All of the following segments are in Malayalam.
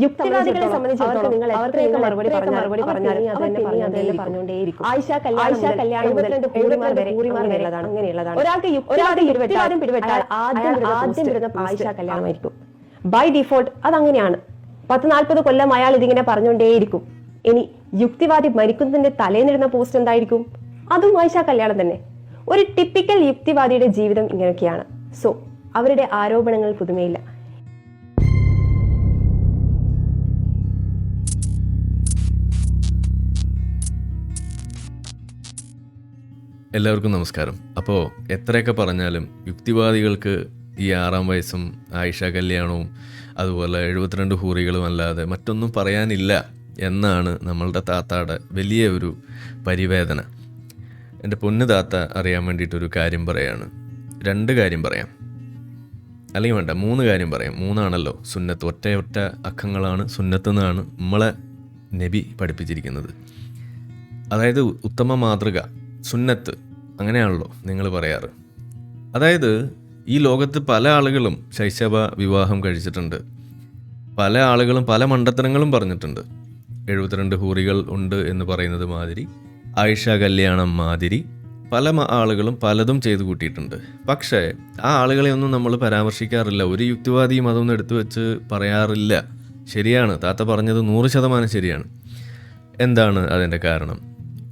യുക്തിവാദികളെ സംബന്ധിച്ചിടത്തോളം നിങ്ങൾ എത്രയൊക്കെ മറുപടി പറഞ്ഞ മറുപടി പറഞ്ഞാലും അത് തന്നെ പറഞ്ഞുകൊണ്ടേ പറഞ്ഞുകൊണ്ടേയിരിക്കും. ആയിഷ കല്യാണം കല്യാണം മുതൽ ഹൂറിമാർ വരെ ഹൂറിമാർ വരെയുള്ളതാണ് അങ്ങനെയുള്ളതാണ്. ഒരാൾക്ക് ഒരാൾക്ക് പിടിപെട്ടാൽ ആദ്യം ആദ്യം വരുന്ന ആയിഷ കല്യാണമായിരിക്കും. ബൈ ഡിഫോൾട്ട് അതങ്ങനെയാണ്. പത്ത് നാൽപ്പത് കൊല്ലം അയാൾ ഇതിങ്ങനെ പറഞ്ഞുകൊണ്ടേയിരിക്കും. ഇനി യുക്തിവാദി മരിക്കുന്നതിന്റെ തലേന്നിടുന്ന പോസ്റ്റ് എന്തായിരിക്കും? അതും ആയിഷ കല്യാണം തന്നെ. ഒരു ടിപ്പിക്കൽ യുക്തിവാദിയുടെ ജീവിതം ഇങ്ങനെയൊക്കെയാണ്. സോ അവരുടെ ആരോപണങ്ങൾ പുതുമയില്ല. എല്ലാവർക്കും നമസ്കാരം. അപ്പോൾ എത്രയൊക്കെ പറഞ്ഞാലും യുക്തിവാദികൾക്ക് ഈ ആറാം വയസ്സും ആയിഷ കല്യാണവും അതുപോലെ എഴുപത്തിരണ്ട് ഹൂറികളും അല്ലാതെ മറ്റൊന്നും പറയാനില്ല എന്നാണ് നമ്മളുടെ താത്താടെ വലിയ ഒരു പരിവേദന. എന്റെ പൊന്നു താത്ത അറിയാൻ വേണ്ടിയിട്ടൊരു കാര്യം പറയാണ്. രണ്ട് കാര്യം പറയാം. അല്ലെങ്കിൽ വേണ്ട മൂന്ന് കാര്യം പറയാം. മൂന്നാണല്ലോ സുന്നത്ത്. ഒറ്റ ഒറ്റ അക്കങ്ങളാണ് സുന്നത്ത് എന്നാണ് നമ്മളെ നബി പഠിപ്പിച്ചിരിക്കുന്നത്. അതായത് ഉത്തമ മാതൃക സുന്നത്ത്. അങ്ങനെയാണല്ലോ നിങ്ങൾ പറയാറ്. അതായത് ഈ ലോകത്ത് പല ആളുകളും ശൈശവ വിവാഹം കഴിച്ചിട്ടുണ്ട്. പല ആളുകളും പല മണ്ടത്തരങ്ങളും പറഞ്ഞിട്ടുണ്ട്. എഴുപത്തിരണ്ട് ഹൂറികൾ ഉണ്ട് എന്ന് പറയുന്നത് മാതിരി ആയിഷ കല്യാണം മാതിരി പല ആളുകളും പലതും ചെയ്തു കൂട്ടിയിട്ടുണ്ട്. പക്ഷേ ആ ആളുകളെ ഒന്നും നമ്മൾ പരാമർശിക്കാറില്ല. ഒരു യുക്തിവാദിയും അതൊന്നും എടുത്തു വെച്ച് പറയാറില്ല. ശരിയാണ്. താത്ത പറഞ്ഞത് നൂറ് ശതമാനം ശരിയാണ്. എന്താണ് അതിന്റെ കാരണം?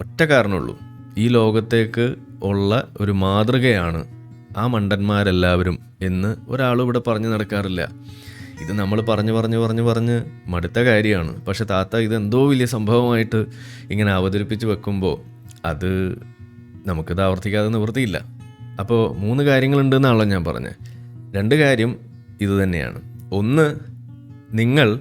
ഒറ്റ കാരണമുള്ളൂ ഈ ലോകത്തേക്ക് ഉള്ള ഒരു മാതൃകയാണ് ആ മണ്ടന്മാരെല്ലാവരും എന്ന് ഒരാളും ഇവിടെ പറഞ്ഞു നടക്കാറില്ല. ഇത് നമ്മൾ പറഞ്ഞു പറഞ്ഞു പറഞ്ഞു പറഞ്ഞ് മടുത്ത കാര്യമാണ്. പക്ഷെ താത്ത ഇത് എന്തോ വലിയ സംഭവമായിട്ട് ഇങ്ങനെ അവതരിപ്പിച്ച് വെക്കുമ്പോൾ അത് നമുക്കിത് ആവർത്തിക്കാതെ നിവൃത്തിയില്ല. അപ്പോൾ മൂന്ന് കാര്യങ്ങളുണ്ടെന്നാണല്ലോ ഞാൻ പറഞ്ഞത്. രണ്ട് കാര്യം ഇത് തന്നെയാണ്. ഒന്ന് നിങ്ങൾ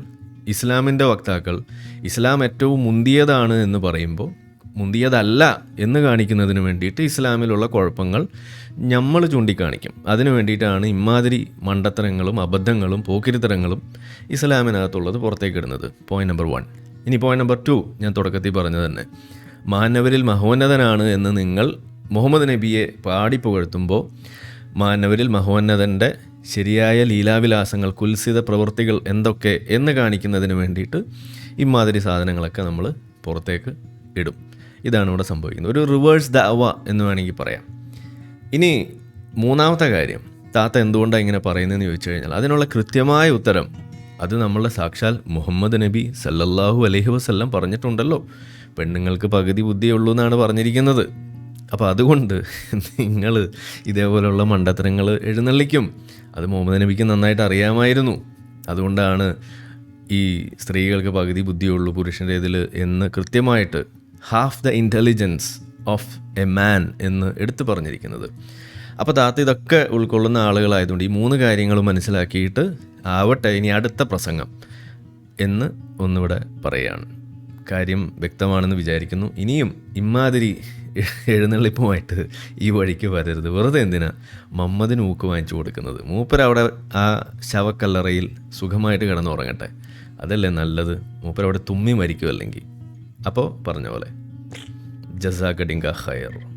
ഇസ്ലാമിന്റെ വക്താക്കൾ ഇസ്ലാം ഏറ്റവും മുന്തിയതാണ് എന്ന് പറയുമ്പോൾ മുന്തിയതല്ല എന്ന് കാണിക്കുന്നതിന് വേണ്ടിയിട്ട് ഇസ്ലാമിലുള്ള കുഴപ്പങ്ങൾ നമ്മൾ ചൂണ്ടിക്കാണിക്കും. അതിനു വേണ്ടിയിട്ടാണ് ഇമാതിരി മണ്ടത്തരങ്ങളും അബദ്ധങ്ങളും പോക്കിരിത്തരങ്ങളും ഇസ്ലാമിനകത്തുള്ളത് പുറത്തേക്കിടുന്നത്. പോയിന്റ് നമ്പർ വൺ ഇനി പോയിന്റ് നമ്പർ ടു ഞാൻ തുടക്കത്തിൽ പറഞ്ഞു തന്നെ. മാനവരിൽ മഹോന്നതനാണ് എന്ന് നിങ്ങൾ മുഹമ്മദ് നബിയെ പാടി പുകഴ്ത്തുമ്പോൾ മാനവരിൽ മഹോന്നതന്റെ ശരിയായ ലീലാവിലാസങ്ങൾ കുൽസിത പ്രവൃത്തികൾ എന്തൊക്കെ എന്ന് കാണിക്കുന്നതിന് വേണ്ടിയിട്ട് ഇമാതിരി സാധനങ്ങളൊക്കെ നമ്മൾ പുറത്തേക്ക് ഇടും. ഇതാണ് ഇവിടെ സംഭവിക്കുന്നത്. ഒരു റിവേഴ്സ് ദാവ എന്ന് വേണമെങ്കിൽ പറയാം. ഇനി മൂന്നാമത്തെ കാര്യം താത്ത എന്തുകൊണ്ടാണ് ഇങ്ങനെ പറയുന്നതെന്ന് ചോദിച്ചു കഴിഞ്ഞാൽ അതിനുള്ള കൃത്യമായ ഉത്തരം അത് നമ്മളുടെ സാക്ഷാൽ മുഹമ്മദ് നബി സല്ലല്ലാഹു അലഹി വസ്ല്ലാം പറഞ്ഞിട്ടുണ്ടല്ലോ. പെണ്ണുങ്ങൾക്ക് പകുതി ബുദ്ധിയുള്ളൂ എന്നാണ് പറഞ്ഞിരിക്കുന്നത്. അപ്പോൾ അതുകൊണ്ട് നിങ്ങൾ ഇതേപോലെയുള്ള മണ്ടത്തരങ്ങൾ എഴുന്നള്ളിക്കും. അത് മുഹമ്മദ് നബിക്ക് നന്നായിട്ട് അറിയാമായിരുന്നു. അതുകൊണ്ടാണ് ഈ സ്ത്രീകൾക്ക് പകുതി ബുദ്ധിയുള്ളൂ പുരുഷന്റെ ഇതിൽ എന്ന് കൃത്യമായിട്ട് half the intelligence of a man എന്ന് എടുത്തു പറഞ്ഞിരിക്കുന്നത്. അപ്പോൾ താത്ത ഇതൊക്കെ ഉൾക്കൊള്ളുന്ന ആളുകളായതുകൊണ്ട് ഈ മൂന്ന് കാര്യങ്ങളും മനസ്സിലാക്കിയിട്ട് ആവട്ടെ ഇനി അടുത്ത പ്രസംഗം എന്ന് ഒന്നിവിടെ പറയുകയാണ്. കാര്യം വ്യക്തമാണെന്ന് വിചാരിക്കുന്നു. ഇനിയും ഇമാതിരി എഴുന്നള്ളിപ്പുമായിട്ട് ഈ വഴിക്ക് വരരുത്. വെറുതെ എന്തിനാ മമ്മദിന് ഊക്ക് വാങ്ങിച്ചു കൊടുക്കുന്നത്? മൂപ്പരവിടെ ആ ശവക്കല്ലറയിൽ സുഖമായിട്ട് കിടന്നുറങ്ങട്ടെ. അതല്ലേ നല്ലത്? മൂപ്പരവിടെ തുമ്മി മരിക്കും അല്ലെങ്കിൽ അപ്പോൾ പറഞ്ഞ പോലെ. ജസാക്കഡിങ്ക ഹയർ